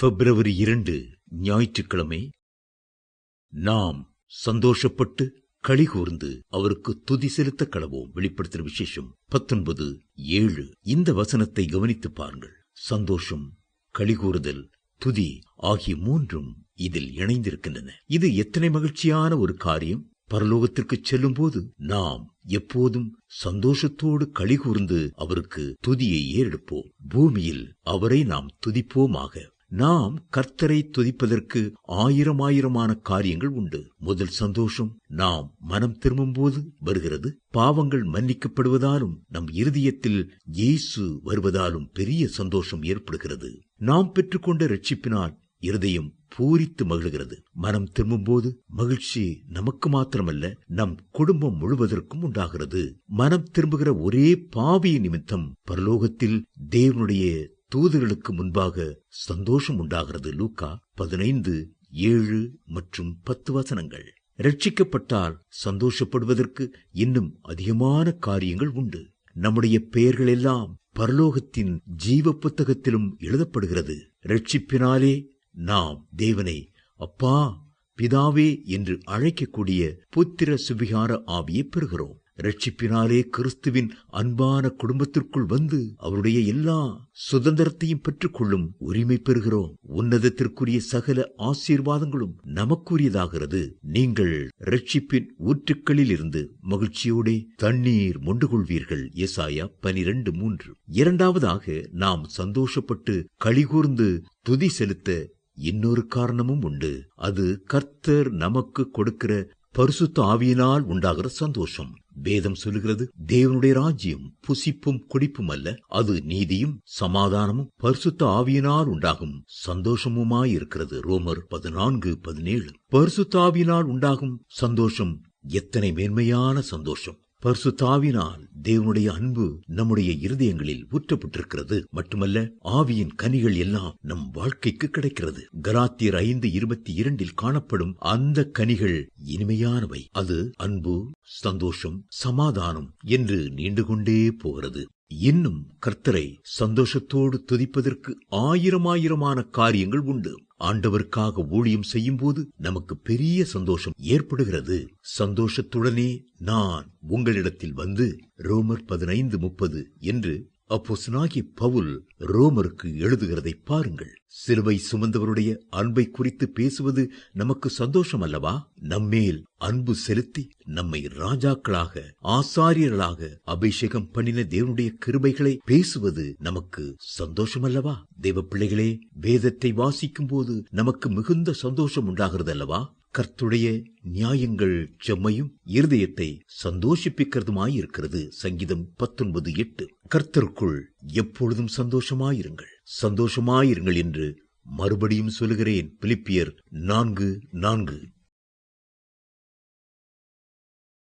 பிப்ரவரி இரண்டு ஞாயிற்றுக்கிழமை நாம் சந்தோஷப்பட்டு களி கூர்ந்து அவருக்கு துதி செலுத்த களவோம். வெளிப்படுத்துகிற விசேஷம் பத்தொன்பது ஏழு. இந்த வசனத்தை கவனித்து பாருங்கள். சந்தோஷம் களிகூறுதல் துதி ஆகிய மூன்றும் இதில் இணைந்திருக்கின்றன. இது எத்தனை மகிழ்ச்சியான ஒரு காரியம்? பரலோகத்திற்கு செல்லும் போது நாம் எப்போதும் சந்தோஷத்தோடு களி கூர்ந்து அவருக்கு துதியை ஏறெடுப்போம். பூமியில் அவரை நாம் துதிப்போமாக. நாம் கர்த்தரை துதிப்பதற்கு ஆயிரம் ஆயிரமான காரியங்கள் உண்டு. முதல் சந்தோஷம் நாம் மனம் திரும்பும்போது வருகிறது. பாவங்கள் மன்னிக்கப்படுவதாலும் நம் இருதயத்தில் இயேசு வருவதாலும் பெரிய சந்தோஷம் ஏற்படுகிறது. நாம் பெற்றுக்கொண்ட ரட்சிப்பினால் இருதயம் பூரித்து மகிழ்கிறது. மனம் திரும்பும்போது மகிழ்ச்சி நமக்கு மாத்திரமல்ல நம் குடும்பம் முழுவதற்கும் உண்டாகிறது. மனம் திரும்புகிற ஒரே பாவிய நிமித்தம் பரலோகத்தில் தேவனுடைய தூதர்களுக்கு முன்பாக சந்தோஷம் உண்டாகிறது. லூக்கா பதினைந்து ஏழு மற்றும் பத்து வசனங்கள். ரட்சிக்கப்பட்டால் சந்தோஷப்படுவதற்கு இன்னும் அதிகமான காரியங்கள் உண்டு. நம்முடைய பெயர்கள் எல்லாம் பரலோகத்தின் ஜீவ புத்தகத்திலும் எழுதப்படுகிறது. ரட்சிப்பினாலே நாம் தேவனை அப்பா பிதாவே என்று அழைக்கக்கூடிய புத்திர சுபிகார ஆவியை பெறுகிறோம். ரட்சிப்பினாலே கிறிஸ்துவின் அன்பான குடும்பத்திற்குள் வந்து அவருடைய எல்லா சுதந்திரத்தையும் பெற்றுக்கொள்ளும் உரிமை பெறுகிறோம். உன்னதத்திற்குரிய சகல ஆசீர்வாதங்களும் நமக்குரியதாகிறது. நீங்கள் ரட்சிப்பின் ஊற்றுக்களில் இருந்து மகிழ்ச்சியோடே தண்ணீர் மொண்டு கொள்வீர்கள் எசாயா பனிரெண்டு மூன்று. இரண்டாவதாக நாம் சந்தோஷப்பட்டு கழிகூர்ந்து துதி செலுத்த இன்னொரு காரணமும் உண்டு. அது கர்த்தர் நமக்கு கொடுக்கிற பரிசுத்த ஆவியினால் உண்டாகிற சந்தோஷம். வேதம் சொல்லுகிறது தேவனுடைய ராஜ்யம் புசிப்பும் குடிப்பும் அல்ல அது நீதியும் சமாதானமும் பரிசுத்த ஆவியினால் உண்டாகும் சந்தோஷமுமாயிருக்கிறது. ரோமர் பதினான்கு பதினேழு. பரிசுத்த ஆவியினால் உண்டாகும் சந்தோஷம் எத்தனை மேன்மையான சந்தோஷம். பரிசுத்தாவினால் தேவனுடைய அன்பு நம்முடைய இருதயங்களில் ஊற்றப்பட்டிருக்கிறது. மட்டுமல்ல ஆவியின் கனிகள் எல்லாம் நம் வாழ்க்கைக்கு கிடைக்கிறது. கராத்தியர் ஐந்து இருபத்தி இரண்டில் காணப்படும் அந்த கனிகள் இனிமையானவை. அது அன்பு சந்தோஷம் சமாதானம் என்று நீண்டு கொண்டே போகிறது. இன்னும் கர்த்தரை சந்தோஷத்தோடு துதிப்பதற்கு ஆயிரம் ஆயிரமான காரியங்கள் உண்டு. ஆண்டவருக்காக ஊழியம் செய்யும் போது நமக்கு பெரிய சந்தோஷம் ஏற்படுகிறது. சந்தோஷத்துடனே நான் உங்களிடத்தில் வந்து ரோமர் பதினைந்து முப்பது என்று அப்போசனாகி பவுல் ரோமருக்கு எழுதுகிறதை பாருங்கள். சிலுவை சுமந்தவருடைய அன்பை குறித்து பேசுவது நமக்கு சந்தோஷம் அல்லவா நம்மேல் அன்பு செலுத்தி நம்மை ராஜாக்களாக ஆசாரியர்களாக அபிஷேகம் பண்ணின தேவனுடைய கிருபைகளை பேசுவது நமக்கு சந்தோஷம் அல்லவா தேவ பிள்ளைகளே வேதத்தை வாசிக்கும் போது நமக்கு மிகுந்த சந்தோஷம் உண்டாகிறது அல்லவா கர்த்துடைய நியாயங்கள் செம்மையும் இருதயத்தை சந்தோஷிப்பிக்கிறதுமாயிருக்கிறது. சங்கீதம் பத்தொன்பது எட்டு. கர்த்தருக்குள் எப்பொழுதும் சந்தோஷமாயிருங்கள். சந்தோஷமாயிருங்கள் என்று மறுபடியும் சொல்லுகிறேன். பிலிப்பியர் நான்கு நான்கு.